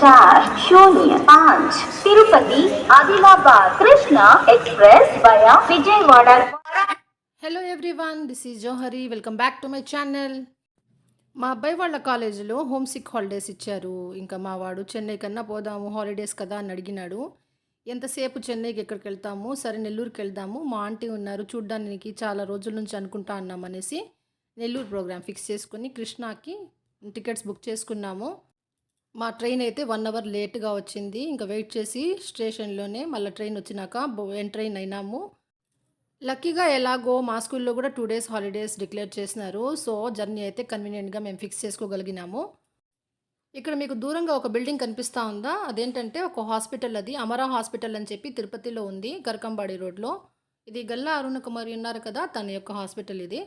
ચાર શૂન્ય પાંચ Tirupati Adilabad Krishna express via Vijayawada hello everyone this is Johari welcome back to my channel మా అబ్బాయి వాళ్ళ కాలేజీలో హోమ్ సిక్ హాలిడేస్ ఇచ్చారు. ఇంకా మా వాడు చెన్నై కన్నా పోదాము హాలిడేస్ కదా అని అడిగినాడు. ఎంతసేపు చెన్నైకి ఎక్కడికి వెళ్తాము? సరే నెల్లూరుకి వెళ్దాము. మా ఆంటీ ఉన్నారు చూడ్డానికి చాలా రోజుల నుంచి అనుకుంటా అన్నాం అనేసి నెల్లూరు ప్రోగ్రామ్ ఫిక్స్ చేసుకుని కృష్ణాకి టికెట్స్ బుక్ చేసుకున్నాము. మా ట్రైన్ అయితే వన్ అవర్ లేట్గా వచ్చింది. ఇంకా వెయిట్ చేసి స్టేషన్లోనే మళ్ళీ ట్రైన్ వచ్చినాక ఎంట్రైన్ అయినాము. లక్కీగా ఎలాగో మా స్కూల్లో కూడా టూ డేస్ హాలిడేస్ డిక్లేర్ చేసినారు. సో జర్నీ అయితే కన్వీనియంట్గా మేము ఫిక్స్ చేసుకోగలిగినాము. ఇక్కడ మీకు దూరంగా ఒక బిల్డింగ్ కనిపిస్తూ ఉందా? అదేంటంటే ఒక హాస్పిటల్ అది. అమరా హాస్పిటల్ అని చెప్పి తిరుపతిలో ఉంది కరకంబాడి రోడ్లో. ఇది గల్లా అరుణ కుమారి ఉన్నారు కదా తన యొక్క హాస్పిటల్ ఇది.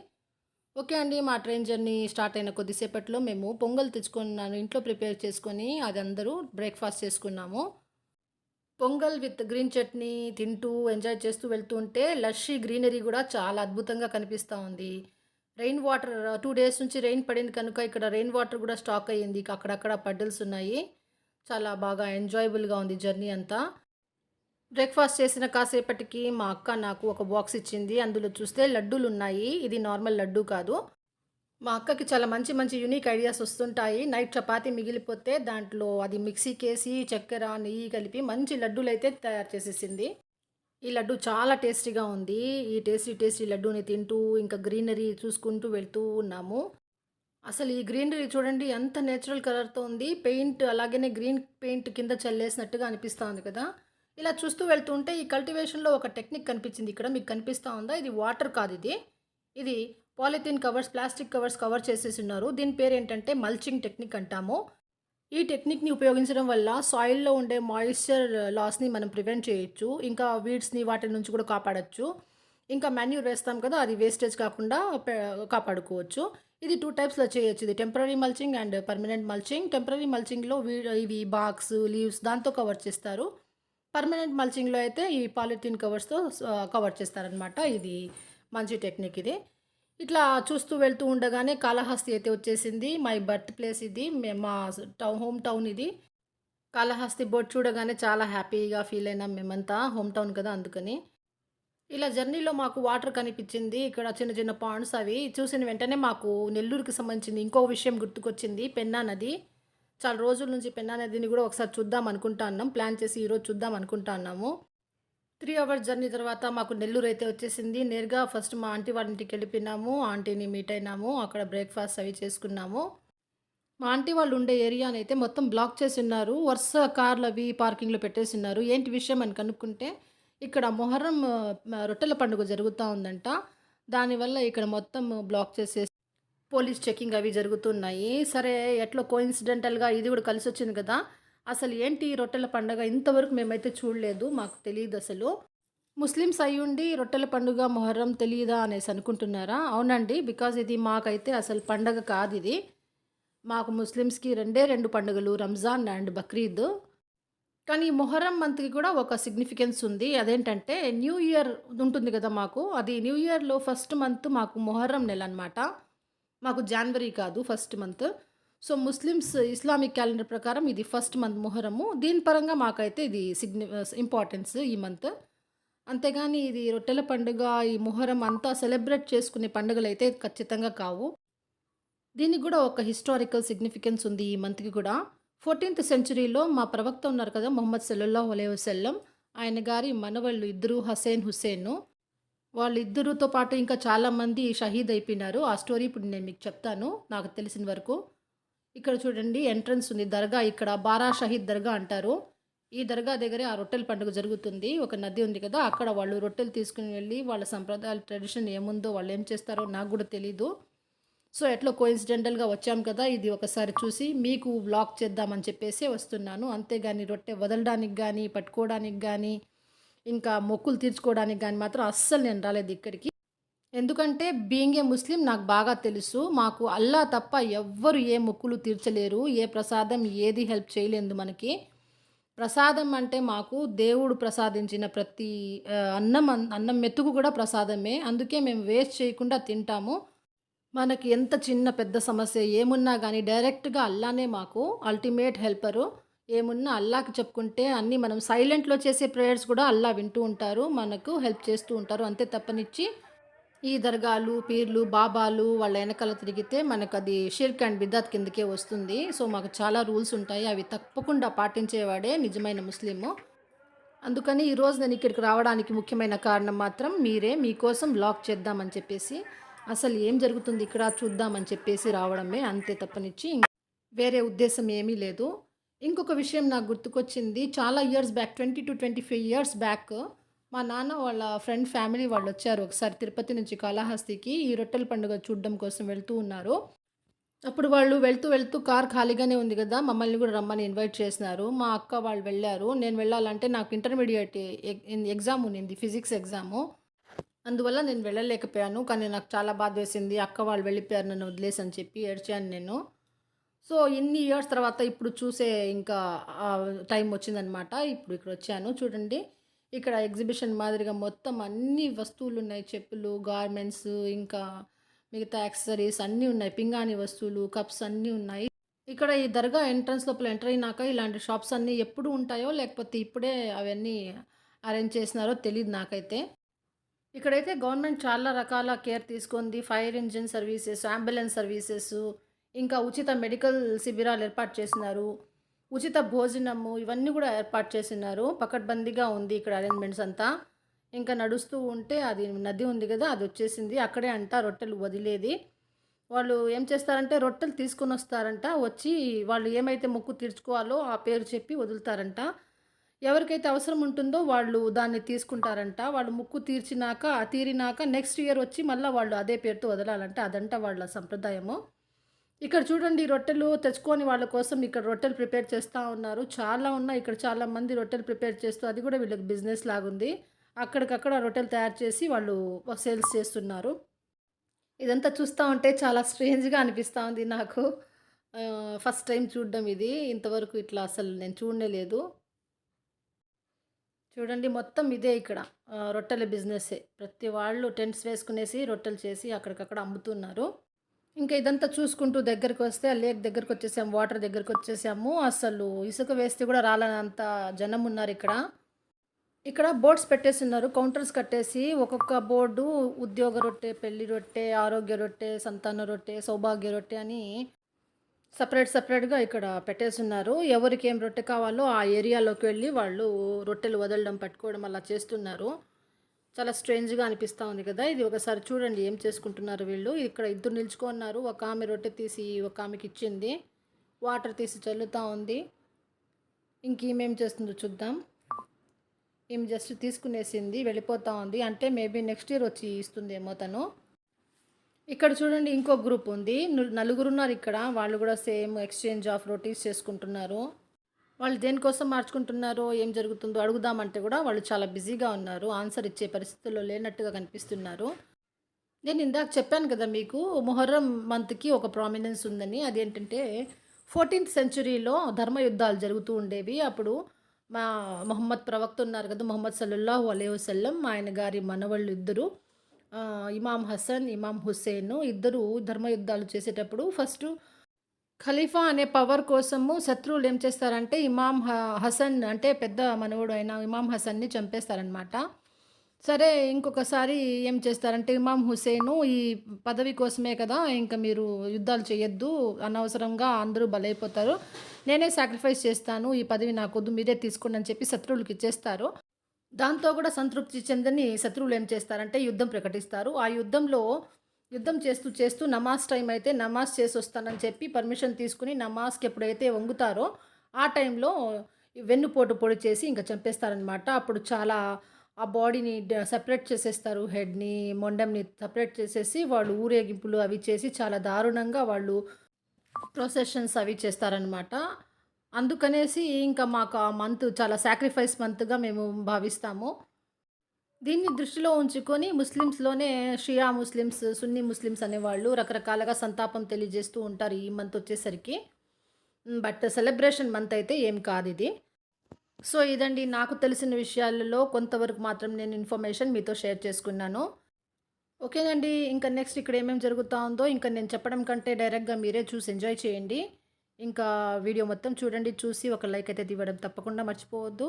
ఓకే అండి మా ట్రైన్ జర్నీ స్టార్ట్ అయిన కొద్దిసేపట్లో మేము పొంగల్ తెచ్చుకున్నాను ఇంట్లో ప్రిపేర్ చేసుకొని అది అందరూ బ్రేక్ఫాస్ట్ చేసుకున్నాము. పొంగల్ విత్ గ్రీన్ చట్నీ తింటూ ఎంజాయ్ చేస్తూ వెళ్తూ ఉంటే లషీ గ్రీనరీ కూడా చాలా అద్భుతంగా కనిపిస్తూ ఉంది. రెయిన్ వాటర్ టూ డేస్ నుంచి రెయిన్ పడింది కనుక ఇక్కడ రెయిన్ వాటర్ కూడా స్టాక్ అయ్యింది. అక్కడక్కడ పడ్డల్స్ ఉన్నాయి. చాలా బాగా ఎంజాయబుల్గా ఉంది జర్నీ అంతా. బ్రేక్ఫాస్ట్ చేసిన కాసేపటికి మా అక్క నాకు ఒక బాక్స్ ఇచ్చింది. అందులో చూస్తే లడ్డూలు ఉన్నాయి ఇది నార్మల్ లడ్డు కాదు. మా అక్కకి చాలా మంచి మంచి యూనిక్ ఐడియాస్ వస్తుంటాయి. నైట్ చపాతీ మిగిలిపోతే దాంట్లో అది మిక్సీకేసి చక్కెర నెయ్యి కలిపి మంచి లడ్డూలు అయితే తయారు చేసేసింది. ఈ లడ్డు చాలా టేస్టీగా ఉంది. ఈ టేస్టీ టేస్టీ లడ్డూని తింటూ ఇంకా గ్రీనరీ చూసుకుంటూ వెళ్తూ ఉన్నాము. అసలు ఈ గ్రీనరీ చూడండి ఎంత నేచురల్ కలర్తో ఉంది. పెయింట్ అలాగనే గ్రీన్ పెయింట్ కింద చల్లేసినట్టుగా అనిపిస్తూ ఉంది కదా. ఇలా చూస్తూ వెళ్తుంటే ఈ కల్టివేషన్లో ఒక టెక్నిక్ కనిపించింది. ఇక్కడ మీకు కనిపిస్తూ ఉందా? ఇది వాటర్ కాదు ఇది. ఇది polythene covers plastic covers cover చేసేసి ఉన్నారు. దీని పేరు ఏంటంటే మల్చింగ్ టెక్నిక్ అంటాము. ఈ టెక్నిక్ని ఉపయోగించడం వల్ల సాయిల్లో ఉండే మాయిశ్చర్ లాస్ని మనం ప్రివెంట్ చేయొచ్చు. ఇంకా వీడ్స్ని వాటి నుంచి కూడా కాపాడచ్చు. ఇంకా మెన్యూర్ వేస్తాం కదా అది వేస్టేజ్ కాకుండా కాపాడుకోవచ్చు. ఇది టూ టైప్స్లో చేయొచ్చు. ఇది temporary mulching and permanent mulching. Temporary మల్చింగ్లో we ఇవి బాక్స్ లీవ్స్ దాంతో కవర్ చేస్తారు. పర్మనెంట్ మల్చింగ్లో అయితే ఈ పాలిథిన్ కవర్స్తో కవర్ చేస్తారనమాట ఇది మంచి టెక్నిక్ ఇది. ఇట్లా చూస్తూ వెళ్తూ ఉండగానే కాళహస్తి అయితే వచ్చేసింది. మై బర్త్ ప్లేస్ ఇది. మా టౌన్ హోమ్ టౌన్ ఇది. కాళహస్తి బోర్డ్ చూడగానే చాలా హ్యాపీగా ఫీల్ అయినాం మేమంతా. హోమ్ టౌన్ కదా అందుకని. ఇలా జర్నీలో మాకు వాటర్ కనిపించింది. ఇక్కడ చిన్న చిన్న పాండ్స్ అవి చూసిన వెంటనే మాకు నెల్లూరుకి సంబంధించింది. ఇంకో విషయం గుర్తుకొచ్చింది. పెన్నా నది. చాలా రోజుల నుంచి పెన్నా నదిని కూడా ఒకసారి చూద్దాం అనుకుంటా ఉన్నాం ప్లాన్ చేసి ఈరోజు చూద్దాం అనుకుంటా ఉన్నాము త్రీ అవర్స్ జర్నీ తర్వాత మాకు నెల్లూరు అయితే వచ్చేసింది. నేరుగా ఫస్ట్ మా ఆంటీ వాళ్ళ ఇంటికి వెళ్ళిపోయినాము. ఆంటీని మీట్ అయినాము. అక్కడ బ్రేక్ఫాస్ట్ అవి చేసుకున్నాము. మా ఆంటీ వాళ్ళు ఉండే ఏరియాని అయితే మొత్తం బ్లాక్ చేసి ఉన్నారు వరుస కార్లు అవి పార్కింగ్లో పెట్టేసి ఉన్నారు ఏంటి విషయం అని కనుక్కుంటే ఇక్కడ మొహర్రం రొట్టెల పండుగ జరుగుతూ ఉందంట. దానివల్ల ఇక్కడ మొత్తం బ్లాక్ చేసేసి పోలీస్ చెకింగ్ అవి జరుగుతున్నాయి. సరే ఎట్లా కోయిన్సిడెంటల్గా ఇది కూడా కలిసి వచ్చింది కదా? అసలు ఏంటి రొట్టెల పండుగ? ఇంతవరకు మేమైతే చూడలేదు మాకు తెలియదు అసలు. ముస్లిమ్స్ అయ్యుండి రొట్టెల పండుగ మొహర్రం తెలియదా అనేసి అనుకుంటున్నారా? అవునండి బికాజ్ ఇది మాకైతే అసలు పండగ కాదు ఇది. మాకు ముస్లిమ్స్కి రెండే రెండు పండుగలు రంజాన్ అండ్ బక్రీద్. కానీ మొహర్రం మంత్కి కూడా ఒక సిగ్నిఫికెన్స్ ఉంది. అదేంటంటే న్యూ ఇయర్ ఉంటుంది కదా మాకు. అది న్యూ ఇయర్లో ఫస్ట్ మంత్ మాకు మొహర్రం నెల అనమాట మాకు జనవరి కాదు first month so Muslims Islamic calendar ప్రకారం ఇది ఫస్ట్ మంత్ మొహరము. దీని పరంగా మాకైతే ఇది సిగ్ని ఇంపార్టెన్స్ uh, ఈ మంత్ అంతేగాని ఇది రొట్టెల పండుగ ఈ మొహరం అంతా సెలబ్రేట్ చేసుకునే పండుగలు అయితే ఖచ్చితంగా కావు. దీనికి కూడా ఒక హిస్టారికల్ సిగ్నిఫికెన్స్ ఉంది ఈ మంత్కి కూడా. ఫోర్టీన్త్ సెంచురీలో మా ప్రవక్త ఉన్నారు కదా మొహమ్మద్ సల్లాహు అలై వసల్లం ఆయన గారి మనవళ్ళు ఇద్దరు హసేన్ హుసేన్ వాళ్ళిద్దరితో పాటు ఇంకా చాలామంది షహీద్ అయిపోయినారు. ఆ స్టోరీ ఇప్పుడు నేను మీకు చెప్తాను. నాకు తెలిసిన వరకు ఇక్కడ చూడండి ఎంట్రన్స్ ఉంది. దర్గా ఇక్కడ బారా షహీద్ దర్గా అంటారు. ఈ దర్గా దగ్గరే ఆ రొట్టెల పండుగ జరుగుతుంది. ఒక నది ఉంది కదా అక్కడ వాళ్ళు రొట్టెలు తీసుకుని వెళ్ళి వాళ్ళ సంప్రదాయాల ట్రెడిషన్ ఏముందో వాళ్ళు ఏం చేస్తారో నాకు కూడా తెలీదు. సో ఎట్లా కోయిన్సిడెంటల్గా వచ్చాం కదా ఇది ఒకసారి చూసి మీకు బ్లాక్ చేద్దామని చెప్పేసి వస్తున్నాను. అంతేగాని రొట్టె వదలడానికి కానీ పట్టుకోవడానికి కానీ ఇంకా మొక్కులు తీర్చుకోవడానికి కానీ మాత్రం అస్సలు నేను రాలేదు ఇక్కడికి. ఎందుకంటే బీయింగ్ ఏ ముస్లిం నాకు బాగా తెలుసు. మాకు అల్లా తప్ప ఎవ్వరు ఏ మొక్కులు తీర్చలేరు. ఏ ప్రసాదం ఏది హెల్ప్ చేయలేదు మనకి. ప్రసాదం అంటే మాకు దేవుడు ప్రసాదించిన ప్రతి అన్నం అన్- అన్నం మెతుకు కూడా ప్రసాదమే. అందుకే మేము వేస్ట్ చేయకుండా తింటాము. మనకి ఎంత చిన్న పెద్ద సమస్య ఏమున్నా కానీ డైరెక్ట్గా అల్లానే మాకు అల్టిమేట్ హెల్పరు. ఏమున్నా అల్లాకి చెప్పుకుంటే అన్నీ మనం సైలెంట్లో చేసే ప్రేయర్స్ కూడా అల్లా వింటూ ఉంటారు మనకు హెల్ప్ చేస్తూ ఉంటారు. అంతే తప్పనిచ్చి ఈ దర్గాలు పీర్లు బాబాలు వాళ్ళ వెనకాల తిరిగితే మనకు అది షిర్క్ అండ్ బిద్దాత్ కిందకే వస్తుంది. సో మాకు చాలా రూల్స్ ఉంటాయి. అవి తప్పకుండా పాటించేవాడే నిజమైన ముస్లిము. అందుకని ఈరోజు నేను ఇక్కడికి రావడానికి ముఖ్యమైన కారణం మాత్రం మీరే మీకోసం బ్లాగ్ చేద్దామని చెప్పేసి అసలు ఏం జరుగుతుంది ఇక్కడ చూద్దామని చెప్పేసి రావడమే. అంతే తప్పనిచ్చి వేరే ఉద్దేశం ఏమీ లేదు. ఇంకొక విషయం నాకు గుర్తుకొచ్చింది. చాలా years back twenty two twenty five years back మా నాన్న వాళ్ళ ఫ్రెండ్ ఫ్యామిలీ వాళ్ళు వచ్చారు ఒకసారి తిరుపతి నుంచి కాళహస్తికి ఈ రొట్టెల పండుగ చూడడం కోసం వెళ్తూ ఉన్నారు. అప్పుడు వాళ్ళు వెళ్తూ వెళ్తూ కార్ ఖాళీగానే ఉంది కదా మమ్మల్ని కూడా రమ్మని ఇన్వైట్ చేసినారు. మా అక్క వాళ్ళు వెళ్ళారు. నేను వెళ్ళాలంటే నాకు ఇంటర్మీడియట్ ఎగ్జామ్ ఉన్నింది ఫిజిక్స్ ఎగ్జాము అందువల్ల నేను వెళ్ళలేకపోయాను. కానీ నాకు చాలా బాధ వేసింది అక్క వాళ్ళు వెళ్ళిపోయారు నన్ను వదిలేసి అని చెప్పి ఏడ్చాను నేను. సో ఇన్ని ఇయర్స్ తర్వాత ఇప్పుడు చూసే ఇంకా టైం వచ్చిందనమాట ఇప్పుడు ఇక్కడ వచ్చాను. చూడండి ఇక్కడ ఎగ్జిబిషన్ మాదిరిగా మొత్తం అన్ని వస్తువులు ఉన్నాయి చెప్పులు గార్మెంట్స్ ఇంకా మిగతా యాక్సెసరీస్ అన్నీ ఉన్నాయి. పింగాణి వస్తువులు కప్స్ అన్నీ ఉన్నాయి. ఇక్కడ ఈ దర్గా ఎంట్రన్స్ లోపల ఎంటర్ అయినాక ఇలాంటి షాప్స్ అన్నీ ఎప్పుడు ఉంటాయో లేకపోతే ఇప్పుడే అవన్నీ అరేంజ్ చేసినారో తెలియదు నాకైతే. ఇక్కడైతే గవర్నమెంట్ చాలా రకాల కేర్ తీసుకుంది. Fire engine services ambulance services ఇంకా ఉచిత మెడికల్ శిబిరాలు ఏర్పాటు చేసినారు. ఉచిత భోజనము ఇవన్నీ కూడా ఏర్పాటు చేసినారు. పకడ్బందీగా ఉంది ఇక్కడ అరేంజ్మెంట్స్ అంతా. ఇంకా నడుస్తూ ఉంటే అది నది ఉంది కదా అది వచ్చేసింది. అక్కడే అంట రొట్టెలు వదిలేది. వాళ్ళు ఏం చేస్తారంటే రొట్టెలు తీసుకొని వస్తారంట. వచ్చి వాళ్ళు ఏమైతే మొక్కు తీర్చుకోవాలో ఆ పేరు చెప్పి వదులుతారంట. ఎవరికైతే అవసరం ఉంటుందో వాళ్ళు దాన్ని తీసుకుంటారంట. వాళ్ళు ముక్కు తీర్చినాక తీరినాక నెక్స్ట్ ఇయర్ వచ్చి మళ్ళీ వాళ్ళు అదే పేరుతో వదలాలంట. అదంట వాళ్ళ సంప్రదాయము. ఇక్కడ చూడండి రొట్టెలు తెచ్చుకొని వాళ్ళ కోసం ఇక్కడ రొట్టెలు ప్రిపేర్ చేస్తూ ఉన్నారు. చాలా ఉన్నాయి. ఇక్కడ చాలా మంది రొట్టెలు ప్రిపేర్ చేస్తూ అది కూడా వీళ్ళకి బిజినెస్ లాగుంది. అక్కడికక్కడ రొట్టెలు తయారు చేసి వాళ్ళు సేల్స్ చేస్తున్నారు. ఇదంతా చూస్తూ ఉంటే చాలా స్ట్రేంజ్గా అనిపిస్తూ ఉంది నాకు. ఫస్ట్ టైం చూడడం ఇది. ఇంతవరకు ఇట్లా అసలు నేను చూడలేదు చూడండి మొత్తం ఇదే ఇక్కడ. రొట్టెల బిజినెస్సే. ప్రతి వాళ్ళు టెంట్స్ వేసుకునేసి రొట్టెలు చేసి అక్కడికక్కడ అమ్ముతున్నారు. ఇంకా ఇదంతా చూసుకుంటూ దగ్గరికి వస్తే ఆ లేక్ దగ్గరకు వచ్చేసాము వాటర్ దగ్గరకు వచ్చేసాము. అసలు ఇసుక వేస్తే కూడా రాలనంత జనం ఉన్నారు ఇక్కడ. ఇక్కడ బోర్డ్స్ పెట్టేసి ఉన్నారు కౌంటర్స్ కట్టేసి. ఒక్కొక్క బోర్డు ఉద్యోగ రొట్టె పెళ్ళి రొట్టె ఆరోగ్య రొట్టె సంతాన రొట్టె సౌభాగ్య రొట్టె అని సపరేట్ సపరేట్గా ఇక్కడ పెట్టేసి ఉన్నారు. ఎవరికి ఏం రొట్టె కావాలో ఆ ఏరియాలోకి వెళ్ళి వాళ్ళు రొట్టెలు వదలడం పట్టుకోవడం అలా చేస్తున్నారు. చాలా స్ట్రేంజ్గా అనిపిస్తూ ఉంది కదా. ఇది ఒకసారి చూడండి ఏం చేసుకుంటున్నారు వీళ్ళు. ఇక్కడ ఇద్దరు నిల్చుకున్నారు ఒక ఆమె రొట్టె తీసి ఒక ఆమెకి ఇచ్చింది. వాటర్ తీసి చల్లుతూ ఉంది. ఇంకేమేం చేస్తుందో చూద్దాం. ఈమె జస్ట్ తీసుకునేసింది వెళ్ళిపోతూ ఉంది. అంటే మేబీ నెక్స్ట్ ఇయర్ వచ్చి ఇస్తుందేమో తను. ఇక్కడ చూడండి ఇంకో గ్రూప్ ఉంది. నలుగురు ఉన్నారు ఇక్కడ. వాళ్ళు కూడా సేమ్ ఎక్స్చేంజ్ ఆఫ్ రొటీస్ చేసుకుంటున్నారు. వాళ్ళు దేనికోసం మార్చుకుంటున్నారో ఏం జరుగుతుందో అడుగుదామంటే కూడా వాళ్ళు చాలా బిజీగా ఉన్నారు. ఆన్సర్ ఇచ్చే పరిస్థితుల్లో లేనట్టుగా కనిపిస్తున్నారు. నేను ఇందాక చెప్పాను కదా మీకు మొహర్రం మంత్కి ఒక ప్రామినెన్స్ ఉందని. అదేంటంటే ఫోర్టీన్త్ సెంచురీలో ధర్మ యుద్ధాలు జరుగుతూ ఉండేవి. అప్పుడు మా మొహమ్మద్ ప్రవక్త ఉన్నారు కదా మొహమ్మద్ సల్లుల్లాహు అలే వసల్లం. ఆయన గారి మనవళ్ళు ఇద్దరు ఇమాం హసన్ ఇమాం హుస్సేన్ ఇద్దరు ధర్మ యుద్ధాలు చేసేటప్పుడు ఫస్ట్ ఖలీఫా అనే పవర్ కోసము శత్రువులు ఏం చేస్తారంటే ఇమాం హ- హసన్ అంటే పెద్ద మనవడు అయిన ఇమాం హసన్ని చంపేస్తారనమాట సరే ఇంకొకసారి ఏం చేస్తారంటే ఇమాం హుసేను ఈ పదవి కోసమే కదా ఇంకా మీరు యుద్ధాలు చేయొద్దు అనవసరంగా అందరూ బలైపోతారు నేనే సాక్రిఫైస్ చేస్తాను ఈ పదవి నాకొద్దు మీరే తీసుకోండి అని చెప్పి శత్రువులకి ఇచ్చేస్తారు. దాంతో కూడా సంతృప్తి చెందని శత్రువులు ఏం చేస్తారంటే యుద్ధం ప్రకటిస్తారు. ఆ యుద్ధంలో యుద్ధం చేస్తూ చేస్తూ నమాజ్ టైం అయితే నమాజ్ చేసి వస్తానని చెప్పి పర్మిషన్ తీసుకుని నమాజ్కి ఎప్పుడైతే వంగుతారో ఆ టైంలో వెన్నుపోటు పొడి చేసి ఇంకా చంపేస్తారనమాట అప్పుడు చాలా ఆ బాడీని సపరేట్ చేసేస్తారు హెడ్ని మొండంని సపరేట్ చేసేసి వాళ్ళు ఊరేగింపులు అవి చేసి చాలా దారుణంగా వాళ్ళు ప్రొసెషన్స్ అవి చేస్తారనమాట అందుకనేసి ఇంకా మాకు ఆ మంత్ చాలా సాక్రిఫైస్ మంత్గా మేము భావిస్తాము. దీన్ని దృష్టిలో ఉంచుకొని ముస్లిమ్స్లోనే షియా ముస్లిమ్స్ సున్నీ ముస్లిమ్స్ అనేవాళ్ళు రకరకాలుగా సంతాపం తెలియజేస్తూ ఉంటారు ఈ మంత్ వచ్చేసరికి. బట్ సెలబ్రేషన్ మంత్ అయితే ఏం కాదు ఇది. సో ఇదండి నాకు తెలిసిన విషయాలలో కొంతవరకు మాత్రం నేను ఇన్ఫర్మేషన్ మీతో షేర్ చేసుకున్నాను. ఓకేనండి ఇంకా నెక్స్ట్ ఇక్కడ ఏమేమి జరుగుతూ ఉందో ఇంకా నేను చెప్పడం కంటే డైరెక్ట్గా మీరే చూసి ఎంజాయ్ చేయండి. ఇంకా వీడియో మొత్తం చూడండి చూసి ఒక లైక్ అయితే ఇవ్వడం తప్పకుండా మర్చిపోవద్దు.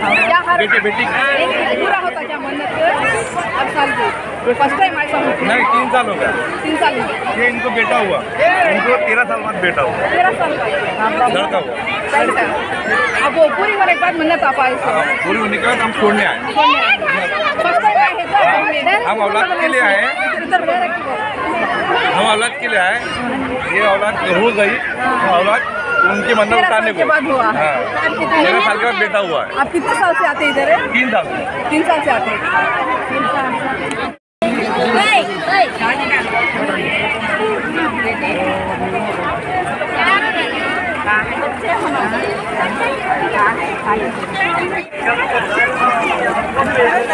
क्या हर बेटे बेटी पूरा होता क्या मन्नत हर साल की फर्स्ट टाइम ऐसा होता नहीं तीन साल हो गया तीन साल ये इनको बेटा हुआ. इनको तेरह साल बाद बेटा हुआ. तेरह साल का। लड़का हुआ. अब वो पूरी होने के बाद मन्नत आप आए से पूरी होने के बाद हम छोड़ने आए. फर्स्ट टाइम आए हैं तो हम औलाद के लिए आए. हैं। हम औलाद के लिए आए. ये औलाद हो गई. औलाद उनकी मन्नत तेरह उतारने के। को बाद हुआ। है। हाँ तेरह साल के बाद बेटा हुआ है। आप कितने साल से आते हैं इधर? तीन साल से। तीन साल से आते। हैं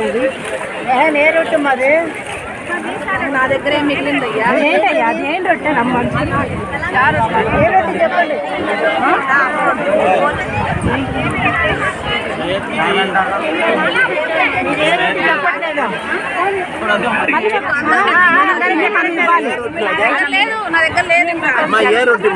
ఏ రొట్టె మాది నా దగ్గర ఏం మిగిలిందయ్యా ఏంటయ్యా అదేం రొట్టె రమ్మంటున్నా ఏ రొట్టె చెప్పండి లేదు నా దగ్గర లేదు ఇంకా ఏ రొట్టె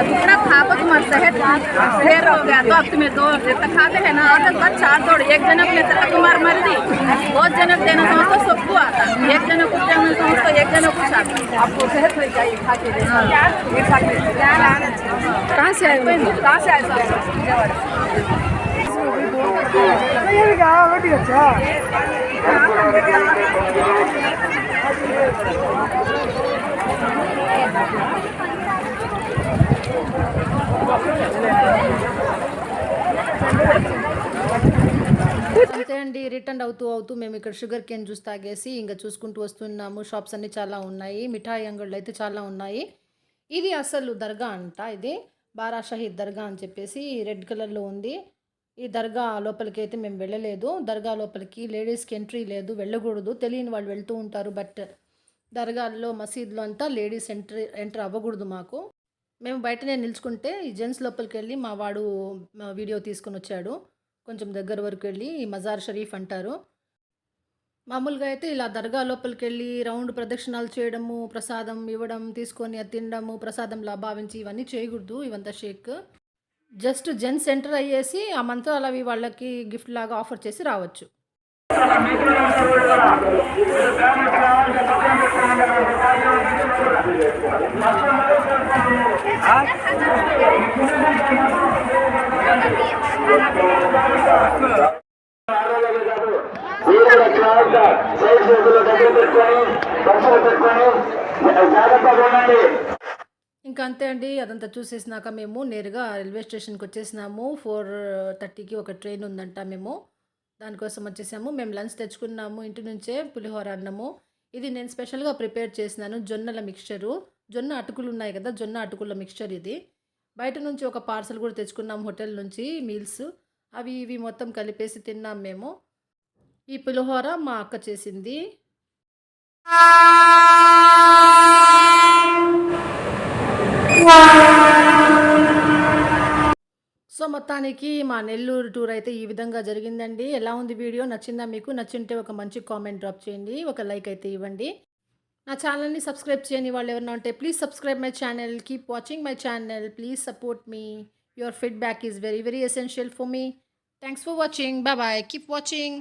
दुगना खापत मत सेहत ढेर हो गया तो अब तुम्हें दो जितना खाते हैं ना आदत बार चार दौड़ एक जनक ने तक तुम्हार मर दी बहुत जनक देना समझ तो सबको आता एक जनक कुछ आपको सेहत में चाहिए खा के कहाँ से आए कहाँ से आए Thank you. అంతే అండి రిటర్న్ అవుతూ అవుతూ మేము ఇక్కడ షుగర్ కేన్ జ్యూస్ తాగేసి ఇంకా చూసుకుంటూ వస్తున్నాము. షాప్స్ అన్ని చాలా ఉన్నాయి మిఠాయి అంగళ్ళు అయితే చాలా ఉన్నాయి. ఇది అసలు దర్గా అంట ఇది. బారా షహీద్ దర్గా అని చెప్పేసి రెడ్ కలర్లో ఉంది. ఈ దర్గా లోపలికి అయితే మేము వెళ్ళలేదు. దర్గా లోపలికి లేడీస్కి ఎంట్రీ లేదు వెళ్ళకూడదు. తెలియని వాళ్ళు వెళ్తూ ఉంటారు బట్ దర్గాల్లో మసీదులో అంతా లేడీస్ ఎంట్రీ ఎంటర్ అవ్వకూడదు మాకు. మేము బయటనే నిల్చుకుంటే ఈ జెంట్స్ లోపలికి వెళ్ళి మా వాడు వీడియో తీసుకొని వచ్చాడు. కొంచెం దగ్గర వరకు వెళ్ళి ఈ మజార్ షరీఫ్ అంటారు. మామూలుగా అయితే ఇలా దర్గా లోపలికి వెళ్ళి రౌండ్ ప్రదక్షిణాలు చేయడము ప్రసాదం ఇవ్వడం తీసుకొని అది తినడము ప్రసాదంలా భావించి ఇవన్నీ చేయకూడదు ఇవంతా షేక్. జస్ట్ జెంట్స్ ఎంటర్ అయ్యేసి ఆ మంత్రాలు అవి వాళ్ళకి గిఫ్ట్ లాగా ఆఫర్ చేసి రావచ్చు. ఇంకా అంతే అండి అదంతా చూసేసినాక మేము నేరుగా రైల్వే స్టేషన్కి వచ్చేసినాము. ఫోర్ థర్టీకి ఒక ట్రైన్ ఉందంట మేము. దానికోసం వచ్చేసాము. మేము లంచ్ తెచ్చుకున్నాము ఇంటి నుంచే పులిహోర అన్నము. ఇది నేను స్పెషల్గా ప్రిపేర్ చేసినాను జొన్నల మిక్చరు. జొన్న అటుకులు ఉన్నాయి కదా జొన్న అటుకుల మిక్చర్ ఇది. బయట నుంచి ఒక పార్సల్ కూడా తెచ్చుకున్నాం హోటల్ నుంచి మీల్స్. అవి ఇవి మొత్తం కలిపేసి తిన్నాం మేము. ఈ పులిహోర మా అక్క చేసింది. సో మొత్తానికి మా నెల్లూరు టూర్ అయితే ఈ విధంగా జరిగిందండి. ఎలా ఉంది వీడియో నచ్చిందా మీకు? నచ్చింటే ఒక మంచి కామెంట్ డ్రాప్ చేయండి. ఒక లైక్ అయితే ఇవ్వండి. నా ఛానల్ని సబ్స్క్రైబ్ చేయని వాళ్ళు ఎవరైనా ఉంటే please subscribe my channel keep watching my channel please support me your feedback is very very essential for me thanks for watching bye bye keep watching